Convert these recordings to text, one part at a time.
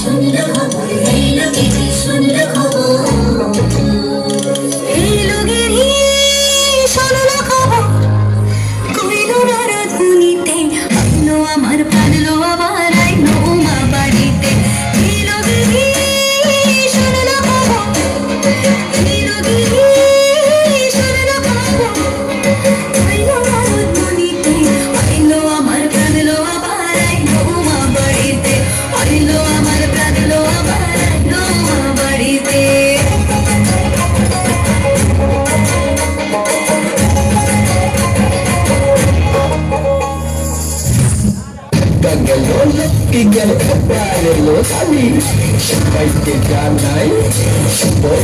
সুন্দর খবর এই না সুন্দর খবর বিকেল প্রাণের লোক আমি সবাইকে জানাই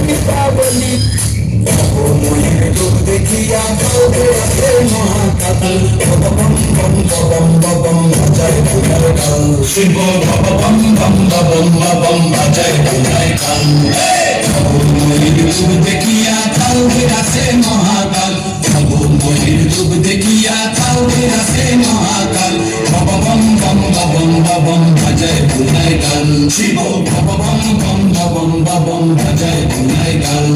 দীপাবলি দেখিয়া মহাকাল। ভগবান ভগবান ভগবান ভজায় ভুলায় কাল। শিব ভগবান ভগবান ভগবান ভজায় ভুলায় কাল। গান শিব ভব বম বম ভবম ভবম ভজায় ভুনায় গান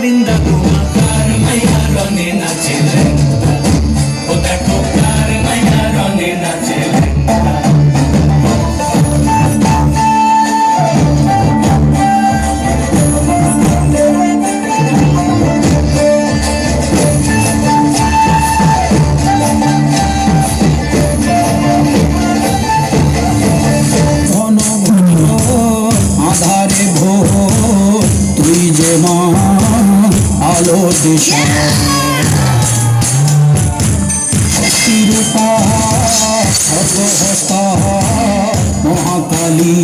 ಕರಗಳಿಂದ ಕುಮಕಾರ মহাকালী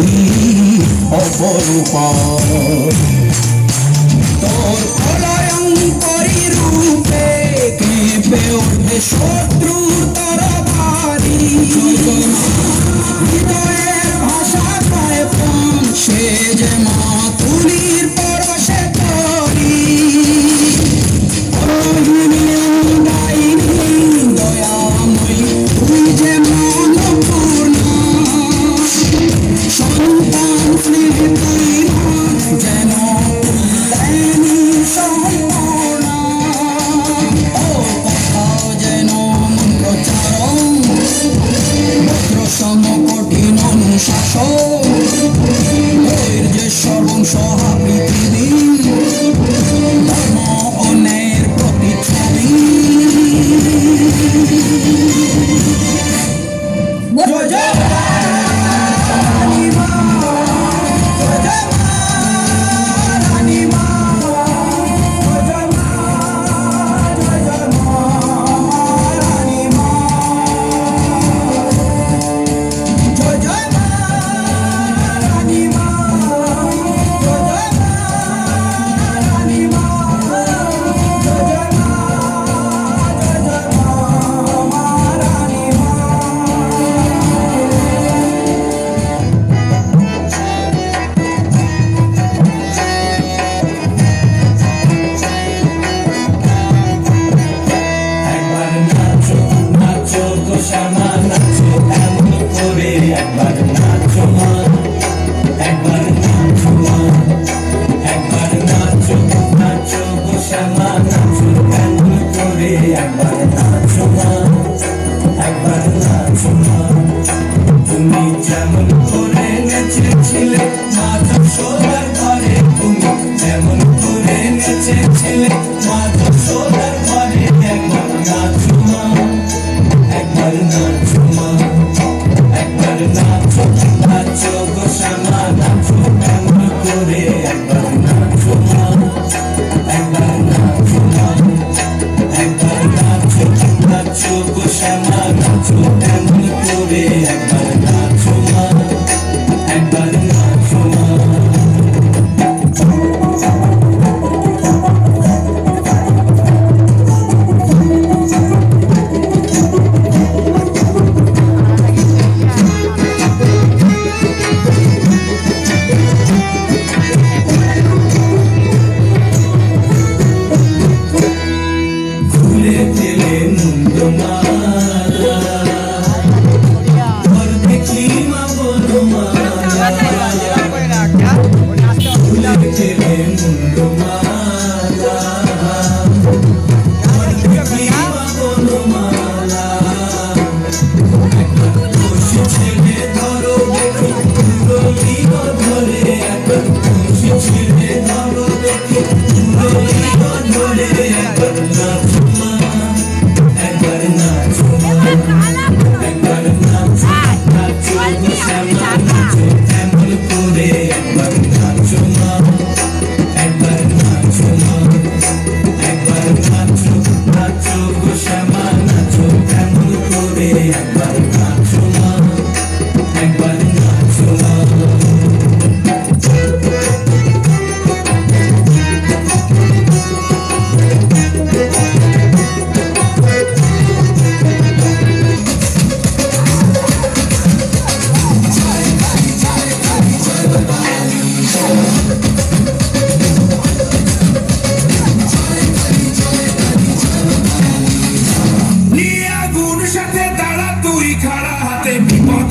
অপরূপা। তোর কলয়ঙ্করী রূপে শত্রুর for দিলে মাথা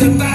to.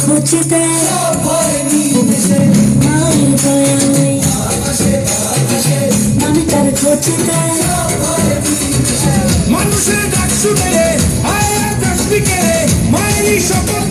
খুঁজতে। আমি তার খুঁজতে মানুষের ডাক শুনে আয় দশ বিকেলে মায়েরই সকল